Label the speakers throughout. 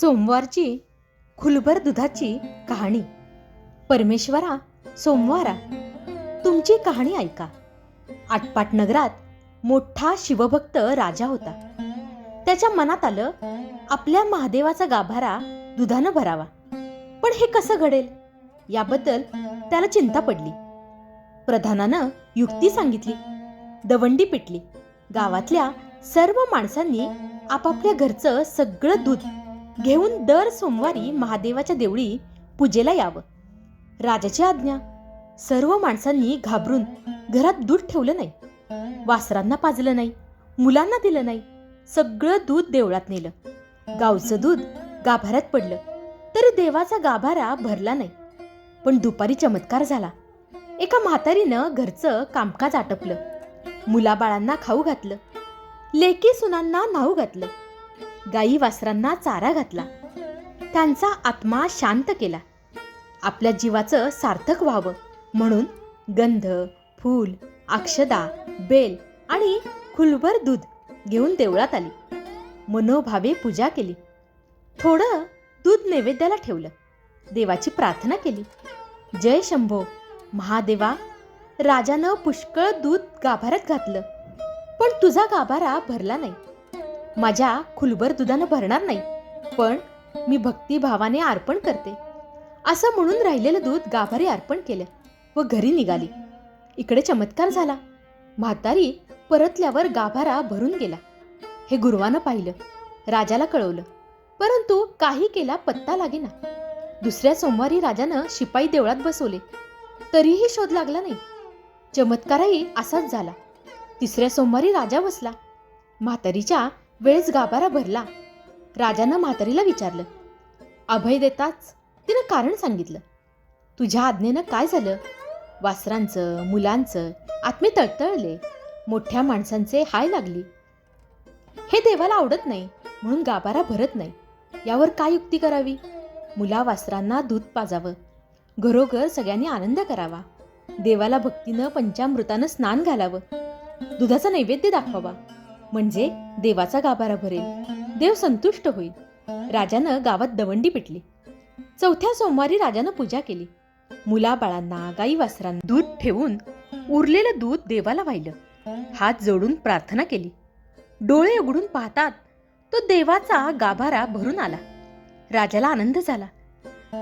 Speaker 1: सोमवारची खुलभर दुधाची कहाणी. परमेश्वरा सोमवारा तुमची कहाणी ऐका. आटपाट नगरात मोठा शिवभक्त राजा होता. त्याच्या मनात आलं आपल्या महादेवाचा गाभारा दुधानं भरावा. पण हे कसं घडेल? याबद्दल त्याला चिंता पडली. प्रधानानं युक्ती सांगितली. दवंडी पिटली. गावातल्या सर्व माणसांनी आपापल्या घरचं सगळं दूध घेऊन दर सोमवारी महादेवाच्या देवळी पूजेला यावं. राजाची आज्ञा. सर्व माणसांनी घाबरून घरात दूध ठेवलं नाही. वासरांना पाजलं नाही. मुलांना दिलं नाही. सगळं दूध देवळात नेलं. गावचं दूध गाभाऱ्यात पडलं. तरी देवाचा गाभारा भरला नाही. पण दुपारी चमत्कार झाला. एका म्हातारीनं घरचं कामकाज आटपलं. मुलाबाळांना खाऊ घातलं. लेकी सुनांना न्हाऊ घातलं. गाई वासरांना चारा घातला. त्यांचा आत्मा शांत केला. आपल्या जीवाचं सार्थक व्हावं म्हणून गंध फूल अक्षदा बेल आणि खुलभर दूध घेऊन देवळात आली. मनोभावे पूजा केली. थोडं दूध नैवेद्याला ठेवलं. देवाची प्रार्थना केली. जय शंभो महादेवा राजानं पुष्कळ दूध गाभाऱ्यात घातलं. पण तुझा गाभारा भरला नाही. माझ्या खुलभर दुधानं भरणार नाही पण मी भक्तिभावाने अर्पण करते. असं म्हणून राहिलेलं दूध गाभारी अर्पण केलं व घरी निघाली. इकडे चमत्कार झाला. म्हातारी परतल्यावर गाभारा भरून गेला. हे गुरुवानं पाहिलं राजाला कळवलं. परंतु काही केला पत्ता लागेना. दुसऱ्या सोमवारी राजानं शिपाई देवळात बसवले. तरीही शोध लागला नाही. चमत्कारही असाच झाला. तिसऱ्या सोमवारी राजा बसला. म्हातारीच्या वेळेस गाभारा भरला. राजानं म्हातारीला विचारलं अभय देताच तिनं कारण सांगितलं. तुझ्या आज्ञेनं काय झालं? वासरांचं मुलांचं आत्मे तळतळले मोठ्या माणसांचे हाय लागली. हे देवाला आवडत नाही म्हणून गाभारा भरत नाही. यावर काय युक्ती करावी? मुला वासरांना दूध पाजावं. घरोघर सगळ्यांनी आनंद करावा. देवाला भक्तीनं पंचामृतानं स्नान घालावं. दुधाचा नैवेद्य दाखवावा. म्हणजे देवाचा गाभारा भरेल. देव संतुष्ट होईल. राजानं गावात दवंडी पिटली. चौथ्या सोमवारी राजानं पूजा केली. मुलाबाळांना गाई वासरांना दूध ठेवून उरलेलं दूध देवाला वाहिलं. हात जोडून प्रार्थना केली. डोळे उघडून पाहतात तो देवाचा गाभारा भरून आला. राजाला आनंद झाला.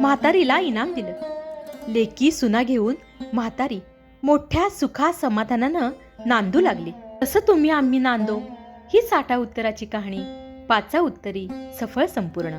Speaker 1: म्हातारीला इनाम दिलं. लेकी सुना घेऊन म्हातारी मोठ्या सुखा समाधानानं नांदू लागली. तसं तुम्ही आम्ही नांदो? ही साठा उत्तराची कहाणी पाचा उत्तरी सफळ संपूर्ण.